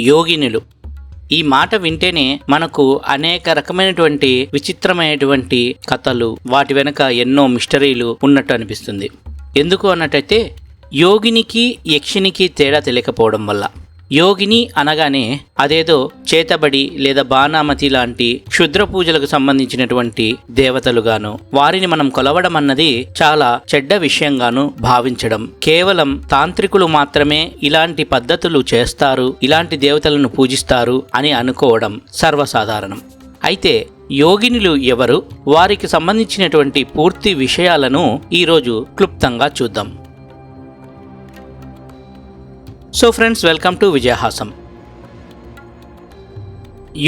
యోగినులు. ఈ మాట వింటేనే మనకు అనేక రకమైనటువంటి విచిత్రమైనటువంటి కథలు వాటి వెనుక ఎన్నో మిస్టరీలు ఉన్నట్టు అనిపిస్తుంది. ఎందుకు అన్నట్టయితే యోగినికి యక్షినికి తేడా తెలియకపోవడం వల్ల. యోగిని అనగానే అదేదో చేతబడి లేదా బాణామతి లాంటి క్షుద్ర పూజలకు సంబంధించినటువంటి దేవతలుగాను వారిని మనం కొలవడం అన్నది చాలా చెడ్డ విషయంగాను భావించడం. కేవలం తాంత్రికులు మాత్రమే ఇలాంటి పద్ధతులు చేస్తారు ఇలాంటి దేవతలను పూజిస్తారు అని అనుకోవడం సర్వసాధారణం. అయితే యోగినులు ఎవరు? వారికి సంబంధించినటువంటి పూర్తి విషయాలను ఈరోజు క్లుప్తంగా చూద్దాం. So friends welcome to Vijayahasam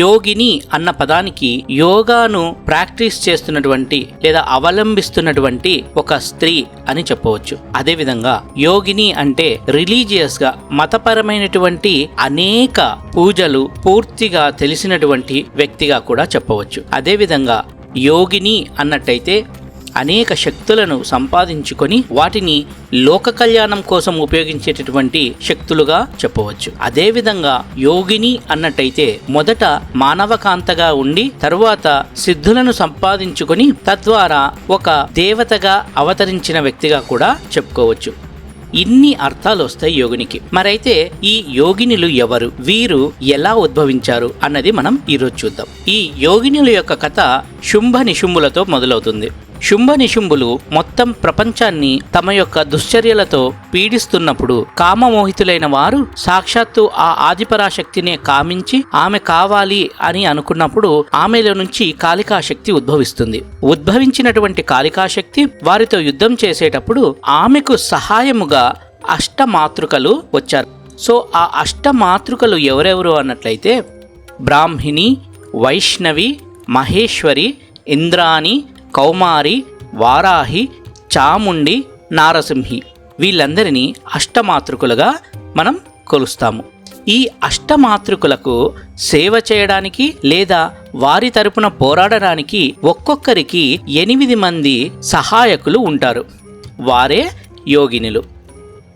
యోగిని అన్న పదానికి యోగాను ప్రాక్టీస్ చేస్తున్నటువంటి లేదా అవలంబిస్తున్నటువంటి ఒక స్త్రీ అని చెప్పవచ్చు. అదేవిధంగా యోగిని అంటే రిలీజియస్గా మతపరమైనటువంటి అనేక పూజలు పూర్తిగా తెలిసినటువంటి వ్యక్తిగా కూడా చెప్పవచ్చు. అదేవిధంగా యోగిని అన్నట్టయితే అనేక శక్తులను సంపాదించుకొని వాటిని లోక కళ్యాణం కోసం ఉపయోగించేటటువంటి శక్తులుగా చెప్పవచ్చు. అదేవిధంగా యోగిని అన్నట్టయితే మొదట మానవకాంతగా ఉండి తరువాత సిద్ధులను సంపాదించుకొని తద్వారా ఒక దేవతగా అవతరించిన వ్యక్తిగా కూడా చెప్పుకోవచ్చు. ఇన్ని అర్థాలు వస్తాయి యోగినికి. మరైతే ఈ యోగినులు ఎవరు? వీరు ఎలా ఉద్భవించారు? అన్నది మనం ఈరోజు చూద్దాం. ఈ యోగినుల యొక్క కథ శుంభ నిశుంభులతో మొదలవుతుంది. శుంభనిశుంభులు మొత్తం ప్రపంచాన్ని తమ యొక్క దుశ్చర్యలతో పీడిస్తున్నప్పుడు కామమోహితులైన వారు సాక్షాత్తు ఆ ఆదిపరాశక్తినే కామించి ఆమె కావాలి అని అనుకున్నప్పుడు ఆమెలో నుంచి కాళికాశక్తి ఉద్భవిస్తుంది. ఉద్భవించినటువంటి కాళికాశక్తి వారితో యుద్ధం చేసేటప్పుడు ఆమెకు సహాయముగా అష్టమాతృకలు వచ్చారు. సో ఆ అష్టమాతృకలు ఎవరెవరు అన్నట్లయితే బ్రాహ్మిణి వైష్ణవి మహేశ్వరి ఇంద్రాణి కౌమారి వారాహి చాముండి నారసింహి వీళ్ళందరినీ అష్టమాతృకులుగా మనం కొలుస్తాము. ఈ అష్టమాతృకులకు సేవ చేయడానికి లేదా వారి తరపున పోరాడడానికి ఒక్కొక్కరికి ఎనిమిది మంది సహాయకులు ఉంటారు. వారే యోగినులు.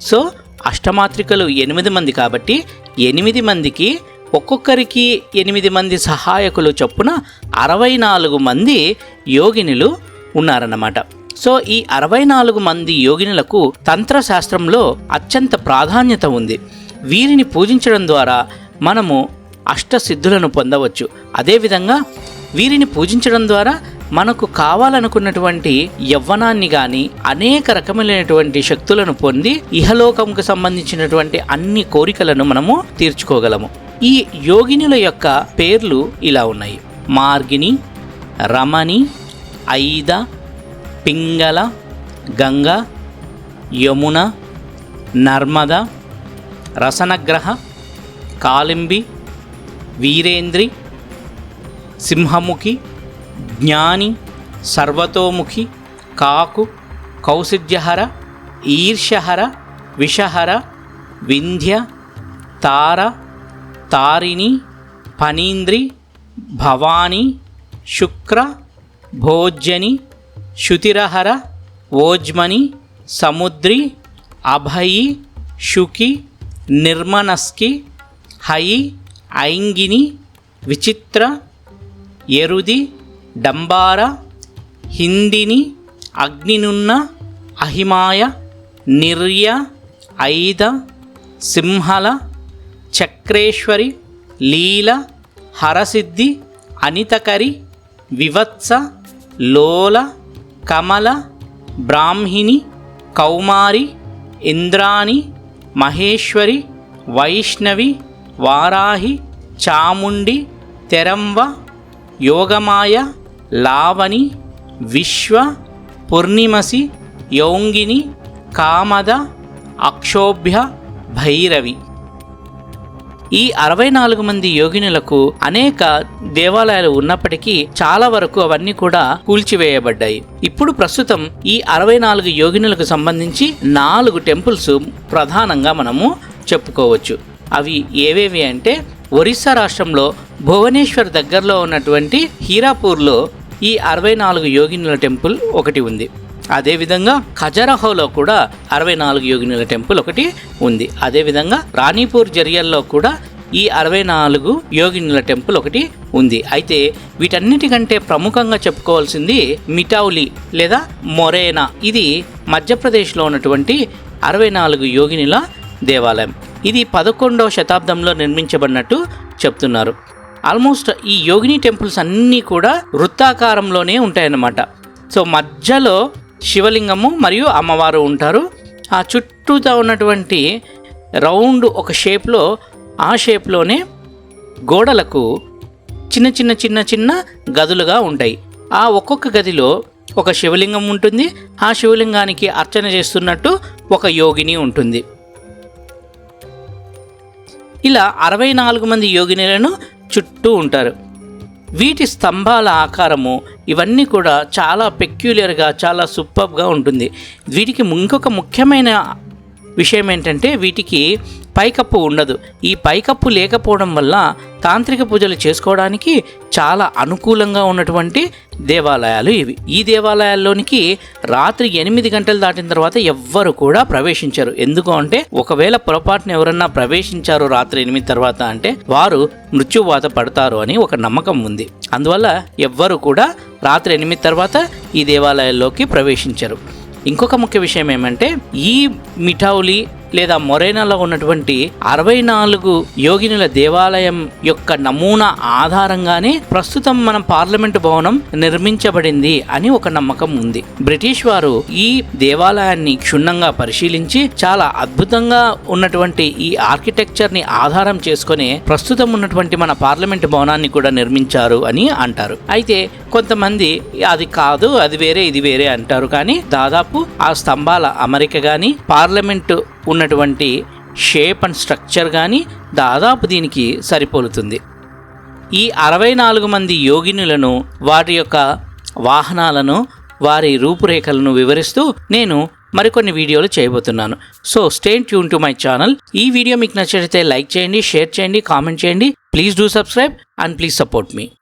సో అష్టమాత్రికలు ఎనిమిది మంది కాబట్టి ఎనిమిది మందికి ఒక్కొక్కరికి ఎనిమిది మంది సహాయకులు చొప్పున అరవై నాలుగు మంది యోగినులు ఉన్నారన్నమాట. సో ఈ అరవై నాలుగు మంది యోగినులకు తంత్రశాస్త్రంలో అత్యంత ప్రాధాన్యత ఉంది. వీరిని పూజించడం ద్వారా మనము అష్టసిద్ధులను పొందవచ్చు. అదేవిధంగా వీరిని పూజించడం ద్వారా మనకు కావాలనుకున్నటువంటి యవ్వనాన్ని కానీ అనేక రకములైనటువంటి శక్తులను పొంది ఇహలోకంకు సంబంధించినటువంటి అన్ని కోరికలను మనము తీర్చుకోగలము. ఈ యోగినుల యొక్క పేర్లు ఇలా ఉన్నాయి. మార్గిని రమణి ఐద పింగళ గంగ యమున నర్మద రసనగ్రహ కాలింబి వీరేంద్రి సింహముఖి జ్ఞాని సర్వతోముఖి కాకు కౌసిద్యహర ఈర్ష్యహర విషహర వింధ్య తార తారిణి ఫణీంద్రి భవాని శుక్ర భోజ్యని శుతిరహర ఓజ్మని సముద్రి అభయి శుకి నిర్మనస్కి హయి ఐంగిని విచిత్ర ఎరుది డంబార హిందిని అగ్నినున్న అహిమాయ నిర్య ఐద సింహల చక్రేశ్వరి లీల హరసిద్ధి అనితకరి వివత్స లోల కమల బ్రాహ్మిణి కౌమారి ఇంద్రాణి మహేశ్వరి వైష్ణవి వారాహి చాముండి తెరంవ యోగమాయ లావణి విశ్వ పూర్ణిమసి యౌంగిని కామద అక్షోభ్య భైరవి. ఈ అరవై నాలుగు మంది యోగినులకు అనేక దేవాలయాలు ఉన్నప్పటికీ చాలా వరకు అవన్నీ కూడా కూల్చివేయబడ్డాయి. ఇప్పుడు ప్రస్తుతం ఈ అరవై నాలుగు యోగినులకు సంబంధించి నాలుగు టెంపుల్స్ ప్రధానంగా మనము చెప్పుకోవచ్చు. అవి ఏవేవి అంటే ఒరిస్సా రాష్ట్రంలో భువనేశ్వర్ దగ్గరలో ఉన్నటువంటి హీరాపూర్లో ఈ అరవై నాలుగు యోగినుల టెంపుల్ ఒకటి ఉంది. అదేవిధంగా ఖజరహోలో కూడా అరవై నాలుగు యోగినుల టెంపుల్ ఒకటి ఉంది. అదేవిధంగా రాణిపూర్ జరియల్లో కూడా ఈ అరవై నాలుగు యోగినుల టెంపుల్ ఒకటి ఉంది. అయితే వీటన్నిటికంటే ప్రముఖంగా చెప్పుకోవాల్సింది మిటౌలి లేదా మొరేనా. ఇది మధ్యప్రదేశ్లో ఉన్నటువంటి అరవై నాలుగు యోగినుల దేవాలయం. ఇది పదకొండవ శతాబ్దంలో నిర్మించబడినట్టు చెప్తున్నారు. ఆల్మోస్ట్ ఈ యోగిని టెంపుల్స్ అన్నీ కూడా వృత్తాకారంలోనే ఉంటాయన్నమాట. సో మధ్యలో శివలింగము మరియు అమ్మవారు ఉంటారు. ఆ చుట్టూతా ఉన్నటువంటి రౌండ్ ఒక షేప్లో ఆ షేప్లోనే గోడలకు చిన్న చిన్న చిన్న చిన్న గదులుగా ఉంటాయి. ఆ ఒక్కొక్క గదిలో ఒక శివలింగం ఉంటుంది. ఆ శివలింగానికి అర్చన చేస్తున్నట్టు ఒక యోగిని ఉంటుంది. ఇలా అరవై నాలుగు మంది యోగినులను చుట్టూ ఉంటారు. వీటి స్తంభాల ఆకారము ఇవన్నీ కూడా చాలా పెక్యులర్గా చాలా సూపర్గా ఉంటుంది. వీటికి ఇంకొక ముఖ్యమైన విషయం ఏంటంటే వీటికి పైకప్పు ఉండదు. ఈ పైకప్పు లేకపోవడం వల్ల తాంత్రిక పూజలు చేసుకోవడానికి చాలా అనుకూలంగా ఉన్నటువంటి దేవాలయాలు ఇవి. ఈ దేవాలయాల్లోనికి రాత్రి ఎనిమిది గంటలు దాటిన తర్వాత ఎవ్వరు కూడా ప్రవేశించరు. ఎందుకు అంటే ఒకవేళ పొరపాటున ఎవరన్నా ప్రవేశించారు రాత్రి ఎనిమిది తర్వాత అంటే వారు మృత్యువాత పడతారు అని ఒక నమ్మకం ఉంది. అందువల్ల ఎవ్వరు కూడా రాత్రి ఎనిమిది తర్వాత ఈ దేవాలయాల్లోకి ప్రవేశించరు. ఇంకొక ముఖ్య విషయం ఏమంటే ఈ మిఠావులి లేదా మొరేనాలో ఉన్నటువంటి అరవై నాలుగు యోగినుల దేవాలయం యొక్క నమూనా ఆధారంగానే ప్రస్తుతం మన పార్లమెంటు భవనం నిర్మించబడింది అని ఒక నమ్మకం ఉంది. బ్రిటిష్ వారు ఈ దేవాలయాన్ని క్షుణ్ణంగా పరిశీలించి చాలా అద్భుతంగా ఉన్నటువంటి ఈ ఆర్కిటెక్చర్ని ఆధారం చేసుకునే ప్రస్తుతం ఉన్నటువంటి మన పార్లమెంటు భవనాన్ని కూడా నిర్మించారు అని అంటారు. అయితే కొంతమంది అది కాదు అది వేరే ఇది వేరే అంటారు. కానీ దాదాపు ఆ స్తంభాల అమరిక కానీ పార్లమెంటు ఉన్నటువంటి షేప్ అండ్ స్ట్రక్చర్ కానీ దాదాపు దీనికి సరిపోలుతుంది. ఈ అరవై నాలుగు మంది యోగినులను వారి యొక్క వాహనాలను వారి రూపురేఖలను వివరిస్తూ నేను మరికొన్ని వీడియోలు చేయబోతున్నాను. So stay tuned to my channel ఈ వీడియో మీకు నచ్చితే లైక్ చేయండి షేర్ చేయండి కామెంట్ చేయండి. Please do subscribe and please support me